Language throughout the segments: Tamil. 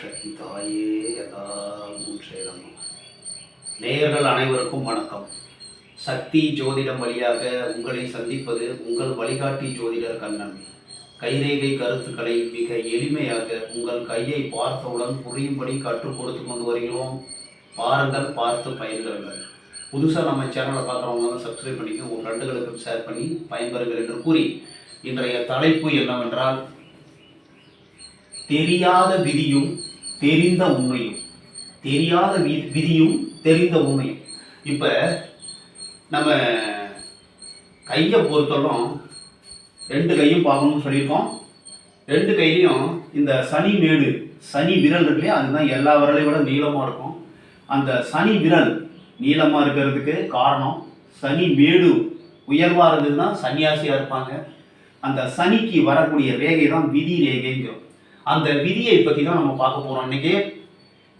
சக்தி தாயே எல்லாரும் சேரம் நேயர்கள் அனைவருக்கும் வணக்கம். சக்தி ஜோதிடம் வழியாக உங்களை சந்திப்பது உங்கள் வழிகாட்டி ஜோதிடர் கண்ணன். கைரேகை கருத்துக்களை மிக எளிமையாக உங்கள் கையை பார்த்தவுடன் புரியும்படி கற்றுக் கொடுத்து கொண்டு வருகிறோம். பாருங்கள் பார்த்து பயன்பெறுங்கள். புதுசாக நம்ம சேனலை பார்க்குறவங்க வந்து சப்ஸ்கிரைப் பண்ணிக்க உங்கள் ஃப்ரெண்டுகளுக்கும் ஷேர் பண்ணி பயன்பெறுங்கள் என்று கூறி இன்றைய தலைப்பு என்னவென்றால் தெரியாத விதியும் தெரிந்த உண்மையும் தெரியாத வி விதியும் தெரிந்த உண்மையும் இப்போ நம்ம கையை பொறுத்தவரைக்கும் ரெண்டு கையும் பார்க்கணும்னு சொல்லியிருக்கோம். ரெண்டு கையிலையும் இந்த சனி மேடு சனி விரல் இருக்கு இல்லையா? அதுதான் எல்லா விரலையும் விட நீளமாக இருக்கும். அந்த சனி விரல் நீளமாக இருக்கிறதுக்கு காரணம் சனி மேடு உயர்வாக இருந்ததுன்னா சன்னியாசியாக இருப்பாங்க. அந்த சனிக்கு வரக்கூடிய ரேகை தான் விதி ரேகைங்கிறோம். அந்த விதியை பற்றி தான் நம்ம பார்க்க போகிறோம் இன்னைக்கு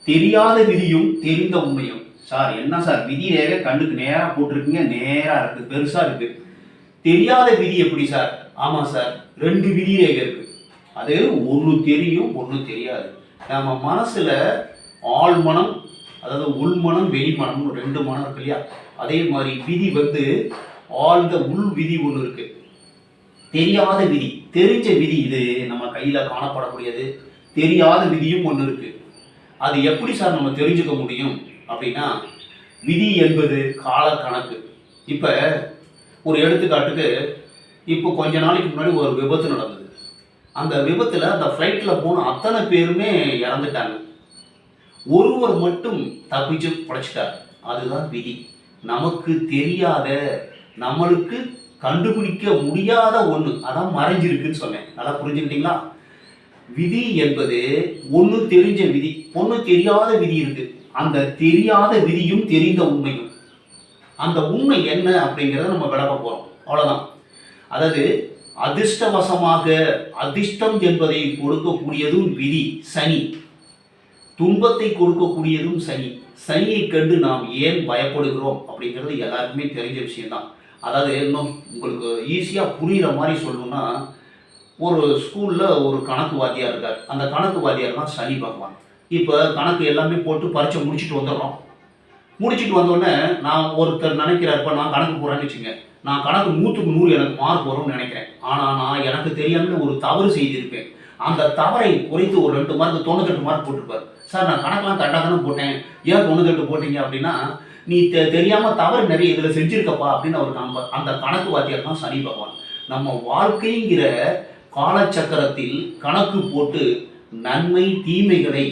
தெரியாத விதியும் தெரிந்த உண்மையும். சார் என்ன சார்? விதி ரேகை கண்ணுக்கு நேராக போட்டிருக்கீங்க. நேராக இருக்குது பெருசாக இருக்குது தெரியாத விதி எப்படி சார்? ஆமாம் சார். ரெண்டு விதி ரேகை இருக்குது அது ஒன்று தெரியும் ஒன்று தெரியாது. நம்ம மனசில் ஆள் மனம் அதாவது உள்மனம் வெளிமனம் ரெண்டு மனம் இருக்கு இல்லையா? அதே மாதிரி விதி வந்து ஆழ்ந்த உள் விதி ஒன்று இருக்கு. தெரியாத விதி. தெரிஞ்ச விதி இது. நம்ம கையில் காணப்படக்கூடியது தெரியாத விதியும் ஒன்று இருக்குது அது எப்படி சார் நம்ம தெரிஞ்சுக்க முடியும்? அப்படின்னா விதி என்பது கால கணக்கு. இப்போ ஒரு எடுத்துக்காட்டுக்கு இப்போ கொஞ்ச நாளைக்கு முன்னாடி ஒரு விபத்து நடந்தது. அந்த விபத்தில் அந்த ஃப்ளைட்டில் போன அத்தனை பேருமே இறந்துட்டாங்க. ஒருவர் மட்டும் தப்பிச்சு படைச்சிட்டார் அதுதான் விதி. நமக்கு தெரியாத நம்மளுக்கு கண்டுபிடிக்க முடியாத ஒன்று அதான் மறைஞ்சிருக்குன்னு சொன்னேன். நல்லா புரிஞ்சுக்கிட்டீங்களா? விதி என்பது ஒன்று தெரிஞ்ச விதி. ஒன்று தெரியாத விதி இருக்கு. அந்த தெரியாத விதியும் தெரிந்த உண்மையும். அந்த உண்மை என்ன அப்படிங்கிறத நம்ம விளக்க போகிறோம் அவ்வளோதான் அதாவது அதிர்ஷ்டவசமாக அதிர்ஷ்டம் என்பதை கொடுக்கக்கூடியதும் விதி சனி. துன்பத்தை கொடுக்கக்கூடியதும் சனி. சனியை கண்டு நாம் ஏன் பயப்படுகிறோம் அப்படிங்கிறது எல்லாருக்குமே தெரிஞ்ச விஷயம்தான். அதாவது இன்னும் உங்களுக்கு ஈஸியாக புரிகிற மாதிரி சொல்லணும்னா ஒரு ஸ்கூலில் ஒரு கணக்கு வாத்தியார் இருக்கார். அந்த கணக்கு வாத்தியார் தான் சனி பகவான். இப்போ கணக்கு எல்லாமே போட்டு பரீட்சை முடிச்சுட்டு வந்துடுறோம். முடிச்சுட்டு வந்தோடனே நான் ஒருத்தர் நினைக்கிறப்ப நான் கணக்கு போகிறேன்னு வச்சுங்க நான் கணக்கு நூற்றுக்கு நூறு எனக்கு மார்க் வரும்னு நினைக்கிறேன். ஆனால் நான் எனக்கு தெரியாமல் ஒரு தவறு செய்திருப்பேன். அந்த தவறை குறைத்து ஒரு ரெண்டு மார்க் தொண்ணூத்தெட்டு மார்க் போட்டிருப்பார். சார் நான் கணக்கெலாம் கரெக்டாக தானே போட்டேன். ஏன் தொண்ணூத்தெட்டு போட்டீங்க அப்படின்னா நீ தெ தெரியாமல் தவறு நிறைய இதில் செஞ்சிருக்கப்பா அப்படின்னு அவர் காண்பார் அந்த கணக்கு வாத்தியார் தான் சனி பகவான். நம்ம வாழ்க்கைங்கிற காலச்சக்கரத்தில் கணக்கு போட்டு நன்மை தீமைகளை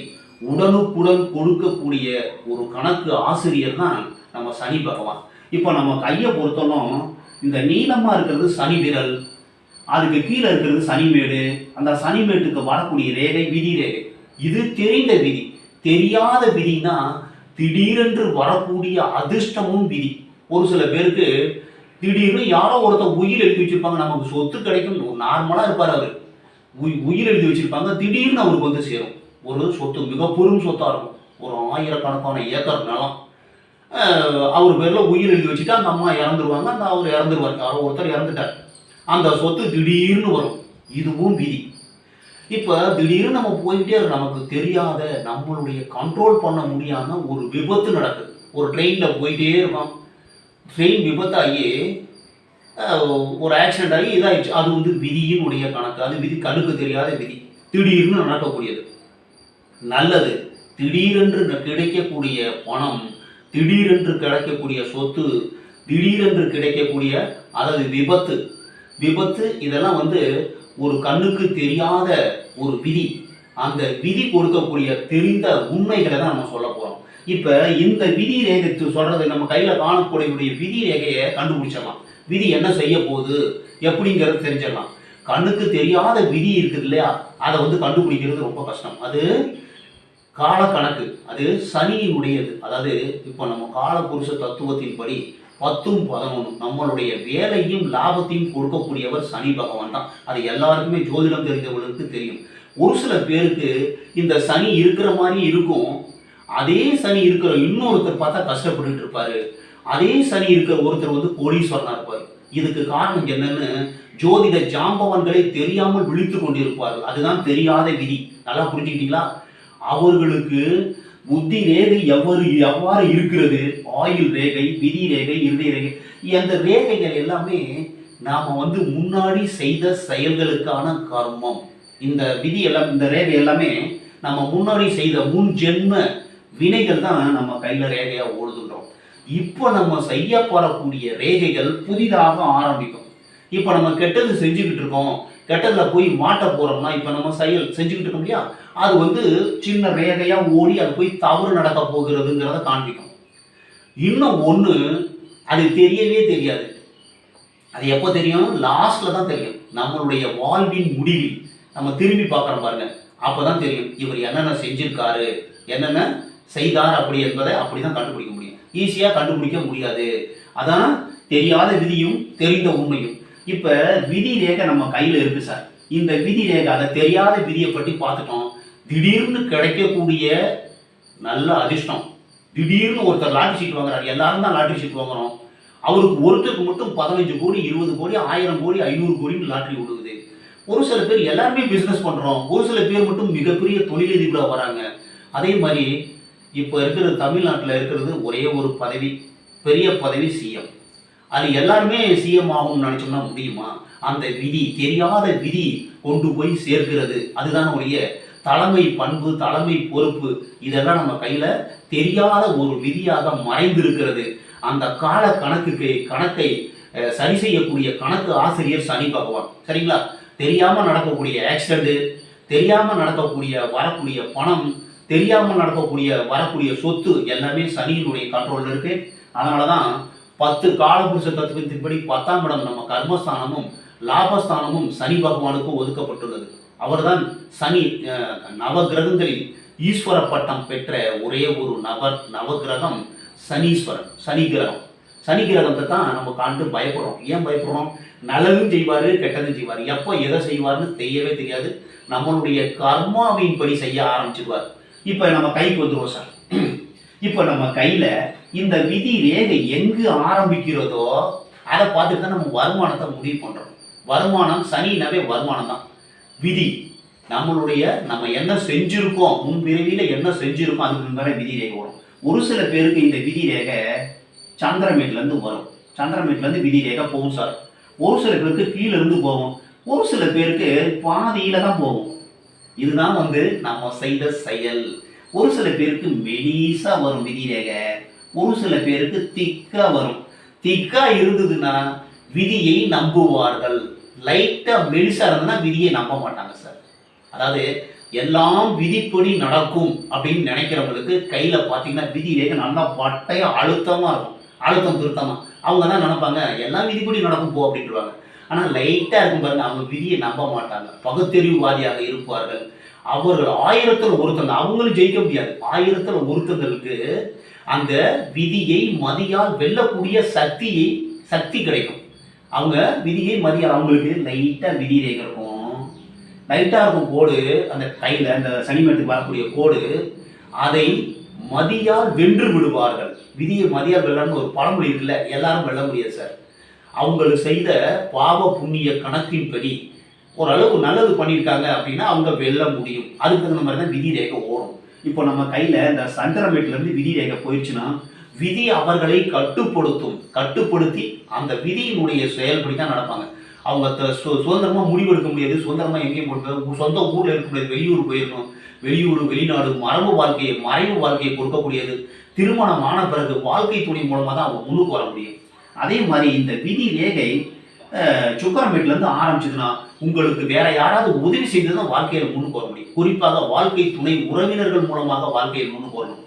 உடனுக்குடன் கொடுக்கக்கூடிய ஒரு கணக்கு ஆசிரியர் தான் நம்ம சனி பகவான். இப்போ நம்ம கையை பொறுத்தனும் இந்த நீளமாக இருக்கிறது சனி விரல் அதுக்கு கீழே இருக்கிறது சனிமேடு அந்த சனிமேட்டுக்கு வரக்கூடிய ரேகை விதி ரேகை. இது தெரிந்த விதி. தெரியாத விதினா திடீரென்று வரக்கூடிய அதிர்ஷ்டமும் விதி. ஒரு சில பேருக்கு திடீர்னு யாரோ ஒருத்தர் உயிர் எழுதி வச்சிருப்பாங்க நமக்கு சொத்து கிடைக்கும் நார்மலாக இருப்பார் அவர். உய் உயிர் எழுதி வச்சிருப்பாங்க திடீர்னு அவருக்கு வந்து சேரும். ஒரு சொத்து மிக பெரும் சொத்தாக இருக்கும். ஒரு ஆயிரக்கணக்கான ஏக்கர் நிலம். அவர் பேரில் உயிர் எழுதி வச்சுட்டு அந்த அம்மா இறந்துருவாங்க அந்த அவர் இறந்துருவார். யாரோ ஒருத்தர் இறந்துட்டார். அந்த சொத்து திடீர்னு வரும். இதுவும் விதி. இப்போ திடீர்னு நம்ம போயிட்டே நமக்கு தெரியாத நம்மளுடைய கண்ட்ரோல் பண்ண முடியாமல் ஒரு விபத்து நடக்குது. ஒரு ட்ரெயினில் போயிட்டே இருக்கோம். ட்ரெயின் விபத்தாகி ஒரு ஆக்சிடென்ட் ஆகி இதாகிடுச்சு அது வந்து விதியினுடைய கணக்கு. அது விதி கண்ணுக்கு தெரியாத விதி. திடீர்னு நடக்கக்கூடியது. நல்லது. திடீரென்று கிடைக்கக்கூடிய பணம் திடீரென்று கிடைக்கக்கூடிய சொத்து திடீரென்று கிடைக்கக்கூடிய அதாவது விபத்து. விபத்து இதெல்லாம் வந்து ஒரு கண்ணுக்கு தெரியாத ஒரு விதி. அந்த விதி கொடுக்கக்கூடிய தெரிந்த உண்மைகளை தான் நம்ம சொல்ல போறோம். இப்போ இந்த விதி ரேகை சொல்றது நம்ம கையில காணக்கூடிய விதி ரேகையை கண்டுபிடிச்சிடலாம். விதி என்ன செய்ய போகுது? எப்படிங்கிறது தெரிஞ்சிடலாம். கண்ணுக்கு தெரியாத விதி இருக்குது இல்லையா? அதை வந்து கண்டுபிடிக்கிறது ரொம்ப கஷ்டம். அது காலக்கணக்கு. அது சனியினுடையது. அதாவது இப்போ நம்ம காலபுருஷ தத்துவத்தின்படி பத்தும் பதினொன்றும் நம்மளுடைய வேலையும் லாபத்தையும் கொடுக்கக்கூடியவர் சனி பகவான் தான். அது எல்லாருக்குமே ஜோதிடம் தெரிந்தவர்களுக்கு தெரியும். ஒரு சில பேருக்கு இந்த சனி இருக்கிற மாதிரி இருக்கும். அதே சனி இருக்கிற இன்னொருத்தர் பார்த்தா கஷ்டப்பட்டுட்டு இருப்பாரு. அதே சனி இருக்கிற ஒருத்தர் வந்து கோடீஸ்வரனா இருப்பார். இதுக்கு காரணம் என்னன்னு ஜோதிட ஜாம்பவான்களை தெரியாமல் விழித்து கொண்டிருப்பார்கள். அதுதான் தெரியாத விதி. நல்லா புரிஞ்சுக்கிட்டீங்களா? அவர்களுக்கு புத்தி ரேகை எவ்வாறு எவ்வாறு இருக்கிறது? ஆயுள் ரேகை விதி ரேகை இறுதி ரேகை. அந்த ரேகைகள் எல்லாமே நாம வந்து முன்னாடி செய்த செயல்களுக்கான கர்மம். இந்த விதி எல்லாம் இந்த ரேகை எல்லாமே நம்ம முன்னாடி செய்த முன் ஜென்ம வினைகள் தான் நம்ம கையில ரேகையா ஓடுதுன்றோம். இப்போ நம்ம செய்ய போறக்கூடிய ரேகைகள் புதிதாக ஆரம்பிக்கும். இப்போ நம்ம கெட்டது செஞ்சுக்கிட்டு இருக்கோம். கெட்டதில் போய் மாட்ட போகிறோம்னா இப்போ நம்ம செயல் செஞ்சுக்கிட்டு இருக்கோம் இல்லையா? அது வந்து சின்ன வேகையாக ஓடி அது போய் தவறு நடக்க போகிறதுங்கிறத காண்பிக்கும். இன்னும் ஒன்று அது தெரியவே தெரியாது. அது எப்போ தெரியும்? லாஸ்ட்டில் தான் தெரியும். நம்மளுடைய வாழ்வின் முடிவில். நம்ம திரும்பி பார்க்குறோம் பாருங்க. அப்பதான் தெரியும். இவர் என்னென்ன செஞ்சிருக்காரு? என்னென்ன செய்தார் அப்படி என்பதை அப்படி தான் கண்டுபிடிக்க முடியும். ஈஸியாக கண்டுபிடிக்க முடியாது. அதான் தெரியாத விதியும் தெரிந்த உண்மையும். இப்போ விதி ரேகை நம்ம கையில் இருக்கு சார் இந்த விதி ரேகை அதை தெரியாத விதியை பற்றி பார்த்துட்டோம். திடீர்னு கிடைக்கக்கூடிய நல்ல அதிர்ஷ்டம். திடீர்னு ஒருத்தர் லாட்ரி சீட் வாங்குறாரு. எல்லாரும் தான் லாட்ரி சீட் வாங்குறோம். அவருக்கு ஒருத்தருக்கு மட்டும் பதினஞ்சு கோடி இருபது கோடி ஆயிரம் கோடி ஐநூறு கோடின்னு லாட்ரி விழுகுது ஒரு சில பேர் எல்லாருமே பிஸ்னஸ் பண்ணுறோம் ஒரு சில பேர் மட்டும் மிகப்பெரிய தொழிலதிபராக வராங்க. அதே மாதிரி இப்போ இருக்கிற தமிழ்நாட்டில் இருக்கிறது ஒரே ஒரு பதவி பெரிய பதவி சிஎம் அது எல்லாருமே சிஎம் ஆகும்னு நினச்சோம்னா முடியுமா? அந்த விதி தெரியாத விதி கொண்டு போய் சேர்க்கிறது. அதுதான் உடைய தலைமை பண்பு தலைமை பொறுப்பு. இதெல்லாம் நம்ம கையில் தெரியாத ஒரு விதியாக மறைந்திருக்கிறது. அந்த கால கணக்குக்கு கணக்கை சரி செய்யக்கூடிய கணக்கு ஆசிரியர் சனி பகவான். சரிங்களா? தெரியாமல் நடக்கக்கூடிய ஆக்சிடென்ட்டு தெரியாமல் நடக்கக்கூடிய வரக்கூடிய பணம் தெரியாமல் நடக்கக்கூடிய வரக்கூடிய சொத்து எல்லாமே சனியினுடைய கண்ட்ரோலில் இருக்குது அதனால தான் பத்து காலபுருஷ தத்துவத்தின்படி பத்தாம் இடம் நம்ம கர்மஸ்தானமும் லாபஸ்தானமும் சனி பகவானுக்கும் ஒதுக்கப்பட்டுள்ளது. அவர்தான் சனி நவ நவகிரகங்களில் ஈஸ்வர பட்டம் பெற்ற ஒரே ஒரு நபர் நவகிரகம் சனீஸ்வரன் சனி கிரகம் சனி கிரகத்தை தான் நம்ம காண்டு பயப்படுறோம். ஏன் பயப்படுறோம்? நல்லதும் செய்வார் கெட்டதும் செய்வார். எப்போ எதை செய்வார்னு தெரியவே தெரியாது. நம்மளுடைய கர்மாவின் படி செய்ய ஆரம்பிச்சிடுவார் இப்போ நம்ம கைக்கு வந்துடுவோம் சார். இப்போ நம்ம கையில் இந்த விதி ரேகை எங்கு ஆரம்பிக்கிறதோ அதை பார்த்துட்டு தான் நம்ம வருமானத்தை முடிவு பண்ணுறோம் வருமானம் சனினாவே வருமானம் தான். விதி நம்மளுடைய நம்ம என்ன செஞ்சுருக்கோம் முன்பிறவியில் என்ன செஞ்சுருக்கோம் அதுக்கு மேலே விதி ரேகை வரும். ஒரு சில பேருக்கு இந்த விதி ரேகை சந்திரமேட்லேருந்து வரும். சந்திரமேட்லேருந்து விதி ரேகை போகும் சார். ஒரு சில பேருக்கு கீழேருந்து போகும். ஒரு சில பேருக்கு பாதியில் தான் போகும். இதுதான் வந்து நம்ம செய்த செயல். ஒரு சில பேருக்கு மெலிசா வரும் விதி ரேகை. ஒரு சில பேருக்கு திக்கா வரும். திக்கா இருந்ததுன்னா விதியை நம்புவார்கள். லைட்டா மெலிசா இருந்ததுன்னா விதியை நம்ப மாட்டாங்க சார் அதாவது எல்லாம் விதிப்படி நடக்கும் அப்படின்னு நினைக்கிறவங்களுக்கு கையில பாத்தீங்கன்னா விதி ரேகை நல்லா பட்டையாக அழுத்தமா இருக்கும். அழுத்தம் திருத்தமா. அவங்க தான் நினைப்பாங்க? எல்லாம் விதிப்படி நடக்கும் போ அப்படின்றாங்க ஆனா லைட்டா இருக்கும் பாருங்க அவங்க விதியை நம்ப மாட்டாங்க. பகுத்தறிவுவாதியாக இருப்பார்கள். அவர்கள் ஆயிரத்தில் ஒருத்தங்க அவங்களும் ஜெயிக்க முடியாது. ஆயிரத்தில் ஒருத்தங்களுக்கு அந்த விதியை மதியால் வெல்லக்கூடிய சக்தியை சக்தி கிடைக்கும். அவங்க விதியை மதியால் அவங்களுக்கு லைட்டாக விதி ரேகை இருக்கும். லைட்டாக இருக்கும் கோடு அந்த கையில் அந்த சனிமேட்டுக்கு வரக்கூடிய கோடு அதை மதியால் வென்று விடுவார்கள். விதியை மதியால் வெல்லணும்னு ஒரு பழமொழி இருக்குல்ல எல்லாரும் வெல்ல முடியாது சார். அவங்களுக்கு செய்த பாவ புண்ணிய கணக்கின்படி ஓரளவு நல்லது பண்ணியிருக்காங்க அப்படின்னா அவங்க வெல்ல முடியும். அதுக்கு தகுந்த மாதிரி தான் விதி ரேகை ஓடும். இப்போ நம்ம கையில் இந்த சந்திரமேட்லேருந்து விதி ரேகை போயிடுச்சுன்னா விதி அவர்களை கட்டுப்படுத்தும். கட்டுப்படுத்தி அந்த விதியினுடைய செயல்படி தான் நடப்பாங்க. அவங்க த- சு- முடிவெடுக்க முடியாது. சுதந்திரமாக எங்கேயும் போட்டு சொந்த ஊரில் இருக்க முடியாது. வெளியூர் போயிருக்கணும் வெளியூர் வெளிநாடு மரபு வாழ்க்கையை மறைவு வாழ்க்கையை கொடுக்கக்கூடியது திருமணம் ஆன பிறகு வாழ்க்கை துணை மூலமாக தான் அவங்க முன்னுக்கு வர முடியும். அதே மாதிரி இந்த விதி ரேகை சுக்கரமேட்ல ஆரம்பிச்சதுன்னா உங்களுக்கு வேற யாராவது உதவி செய்து தான் வாழ்க்கையில் முன்னுக்கு வர முடியும். குறிப்பாக வாழ்க்கை துணை உறவினர்கள் மூலமாக வாழ்க்கையில் முன்னுக்கு வரணும்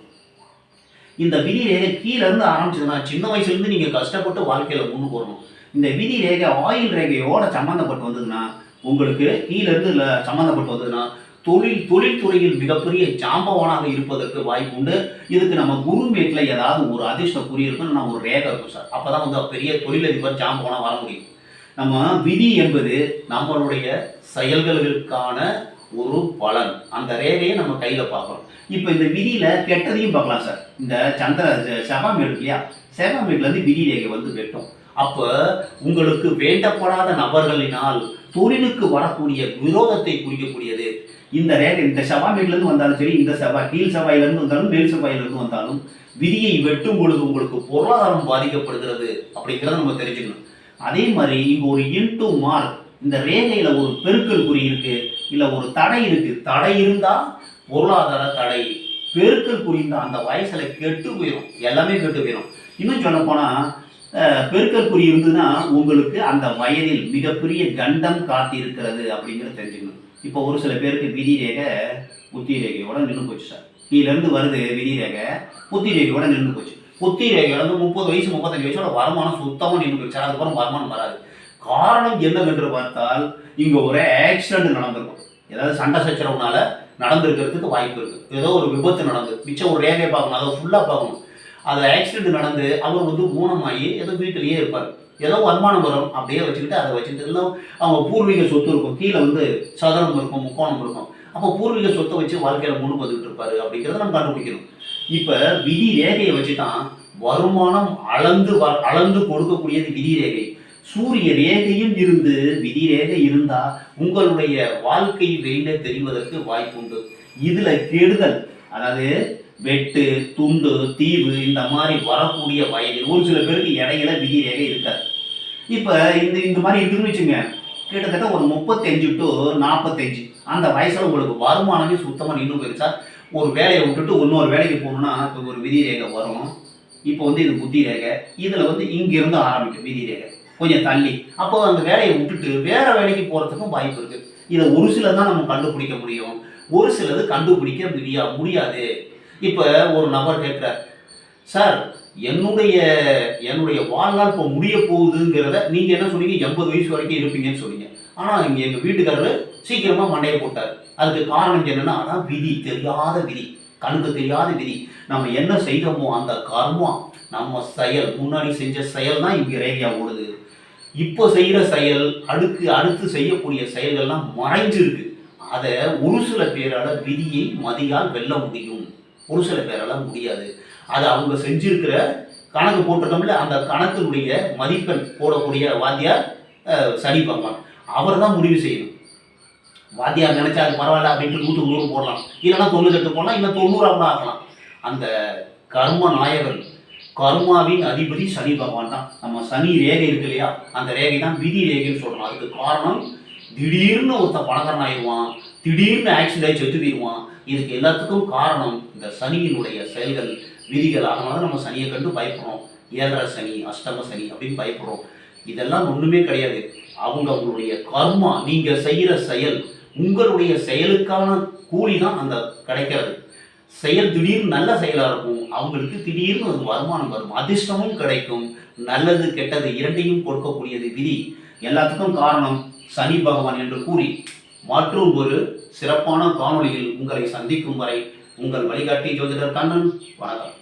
இந்த விதி ரேகை கீழேருந்து ஆரம்பிச்சதுன்னா சின்ன வயசுலேருந்து நீங்கள் கஷ்டப்பட்டு வாழ்க்கையில் முன்னுக்கு வரணும். இந்த விதி ரேகை ஆயில் ரேகையோட சம்மந்தப்பட்டு வந்ததுன்னா உங்களுக்கு கீழேருந்து இல்லை சம்மந்தப்பட்டு வந்ததுன்னா தொழில் தொழில்துறையில் மிகப்பெரிய ஜாம்பவானாக இருப்பதற்கு வாய்ப்பு உண்டு. இதுக்கு நம்ம குருமேட்டில் ஏதாவது ஒரு அதிர்ஷ்ட குறி நான் ஒரு ரேகை இருக்கும் சார். அப்பதான் வந்து பெரிய தொழிலதிபர் ஜாம்பவனாக வர முடியும். நம்ம விதி என்பது நம்மளுடைய செயல்களுக்கான ஒரு பலன். அந்த ரேகையை நம்ம கையில் பார்க்குறோம் இப்போ இந்த விதியில் கெட்டதையும் பார்க்கலாம் சார். இந்த சந்திர செவா மீன் இல்லையா? செவா மீன்லேருந்து விதி ரேகை வந்து வெட்டும். அப்போ உங்களுக்கு வேண்டப்படாத நபர்களினால் தொழிலுக்கு வரக்கூடிய விரோதத்தை குறிக்கக்கூடியது இந்த ரேகை இந்த செவ்வாய் வந்தாலும் சரி இந்த செவ்வாய் கீழ் செவ்வாயிலேருந்து வந்தாலும் மேல் செவ்வாயிலேருந்து வந்தாலும் விதியை வெட்டும் பொழுது உங்களுக்கு பொருளாதாரம் பாதிக்கப்படுகிறது அப்படிங்கிறத நம்ம தெரிஞ்சுக்கணும். அதே மாதிரி இங்கே ஒரு இன்டூ மார்க் இந்த ரேகையில் ஒரு பெருக்கல் குறி இருக்கு இல்லை ஒரு தடை இருக்கு. தடை இருந்தால் பொருளாதார தடை. பெருக்கல் குறி அந்த வயசில் கெட்டு போயிடும் எல்லாமே கெட்டு போயிடும் இன்னும் சொல்ல போனால் பெருக்கல் குறி இருந்ததுன்னா உங்களுக்கு அந்த வயதில் மிகப்பெரிய கண்டம் காத்திருக்கிறது அப்படிங்கிறத தெரிஞ்சுக்கணும். இப்போ ஒரு சில பேருக்கு விதி ரேகை புத்தி ரேகையோட நின்று போச்சு சார். கீழேருந்து வருது விதி ரேகை புத்தி ரேகையோட நின்று போச்சு. புத்தி ரேகையோட வந்து முப்பது வயசு முப்பத்தஞ்சு வயசோட வருமானம் சுத்தமாக நின்று போச்சு அதுக்கப்புறம் வருமானம் வராது. காரணம் என்னவென்று பார்த்தால் இங்கே ஒரு ஆக்சிடென்ட் நடந்திருக்கும். ஏதாவது சண்டை சச்சரவுனால நடந்திருக்கிறதுக்கு வாய்ப்பு இருக்குது ஏதோ ஒரு விபத்து நடந்து மிச்சம் ஒரு ரேகையை பார்க்கணும் அதை ஃபுல்லாக பார்க்கணும். அது ஆக்சிடென்ட் நடந்து அவர் வந்து ஊனமாகி ஏதோ வீட்டிலேயே இருப்பார். ஏதோ வருமானம் வரும் அப்படியே வச்சுக்கிட்டு அதை வச்சுக்கிட்டு இல்லை அவங்க பூர்வீக சொத்து இருக்கும். கீழே வந்து சதுரம் இருக்கும் முக்கோணம் இருக்கும். அப்போ பூர்வீக சொத்தை வச்சு வாழ்க்கையில் முன்னு வந்துட்டு இருப்பாரு அப்படிங்கிறத நம்ம கண்டுபிடிக்கணும். இப்ப விதி ரேகையை வச்சு தான் வருமானம் அளந்து வ- அளந்து கொடுக்கக்கூடியது விதி ரேகை சூரிய ரேகையும் இருந்து விதி ரேகை இருந்தா உங்களுடைய வாழ்க்கை வெளியில தெரிவதற்கு வாய்ப்புண்டு. இதுல கெடுதல் அதாவது வெட்டு துண்டு தீவு இந்த மாதிரி வரக்கூடிய வயது ஒரு சில பேருக்கு இடையில விதி ரேகை இருக்காது. இப்ப இந்த இந்த மாதிரி இருக்குன்னு வச்சுங்க கிட்டத்தட்ட ஒரு முப்பத்தஞ்சு டு நாற்பத்தஞ்சு அந்த வயசுல உங்களுக்கு வருமானமே சுத்தமாக நின்று போயிருச்சா? ஒரு வேலையை விட்டுட்டு இன்னொரு வேலைக்கு போகணும்னா இப்போ ஒரு விதி ரேகை வரும். இப்போ வந்து இது புத்தி ரேகை இதில் வந்து இங்கிருந்து ஆரம்பிக்கும் விதி ரேகை கொஞ்சம் தள்ளி. அப்போ அந்த வேலையை விட்டுட்டு வேறு வேலைக்கு போகிறதுக்கும் வாய்ப்பு இருக்குது இதை ஒரு சிலர் தான் நம்ம கண்டுபிடிக்க முடியும். ஒரு சிலது கண்டுபிடிக்க முடியா முடியாது. இப்போ ஒரு நபர் கேட்குறார் சார் என்னுடைய என்னுடைய வாழ்நாள் இப்போ முடிய போகுதுங்கிறத நீங்கள் என்ன சொன்னீங்க? எண்பது வயசு வரைக்கும் இருப்பீங்கன்னு சொன்னீங்க. ஆனால் இங்கே எங்கள் வீட்டுக்காரரு சீக்கிரமாக மண்டையை போட்டார். அதுக்கு காரணம் என்னென்னா அதான் விதி. தெரியாத விதி. கண்ணுக்கு தெரியாத விதி. நம்ம என்ன செய்கிறோமோ அந்த கர்மம் நம்ம செயல் முன்னாடி செஞ்ச செயல் தான் இங்கே ரேகையாக ஓடுது. இப்போ செய்கிற செயல் அடுக்கு அடுத்து செய்யக்கூடிய செயல்கள்லாம் மறைஞ்சிருக்கு. அதை ஒரு சில பேரால் விதியை மதியால் வெல்ல முடியும். ஒரு சில பேரால் முடியாது. அது அவங்க செஞ்சிருக்கிற கணக்கு போட்டிருக்கோம்ல அந்த கணக்கினுடைய மதிப்பெண் போடக்கூடிய வாத்தியார் சரி பகவான். அவர் தான் முடிவு செய்யணும். வாத்தியார் நினைச்சா அது பரவாயில்ல அப்படின்ட்டு நூற்று நூறு போடலாம். இல்லைன்னா தொண்ணூத்தெட்டு போடலாம் இல்லை தொண்ணூறு கூட ஆக்கலாம். அந்த கர்ம நாயகன் கர்மாவின் அதிபதி சனி பகவான் தான். நம்ம சனி ரேகை இருக்கு இல்லையா? அந்த ரேகை தான் விதி ரேகைன்னு சொல்கிறோம் அதுக்கு காரணம் திடீர்னு ஒருத்தன் பணக்காரன் ஆயிடுவான் திடீர்னு ஆக்சிடென்ட் ஆகி செத்து போயிடுவான். இதுக்கு எல்லாத்துக்கும் காரணம் இந்த சனியினுடைய செயல்கள் விதிகள். அதனால நம்ம சனியை கண்டு பயப்படுறோம். ஏழரை சனி அஷ்டம சனி அப்படின்னு பயப்படுறோம். இதெல்லாம் ஒன்றுமே கிடையாது. அவங்களுடைய கர்மா நீங்க செய்யற செயல் உங்களுடைய செயலுக்கான கூலி தான் அந்த கிடைக்கிறது. செயல் திடீர்னு நல்ல செயலாக இருக்கும் அவங்களுக்கு திடீர்னு ஒரு வருமானம் வரும். அதிர்ஷ்டமும் கிடைக்கும் நல்லது கெட்டது இரண்டையும் கொடுக்கக்கூடியது விதி. எல்லாத்துக்கும் காரணம் சனி பகவான் என்று கூறி மற்றும் ஒரு சிறப்பான காணொளியில் உங்களை சந்திக்கும் வரை உங்கள் வழிகாட்டி ஜோதிடர் கண்ணன். வணக்கம்.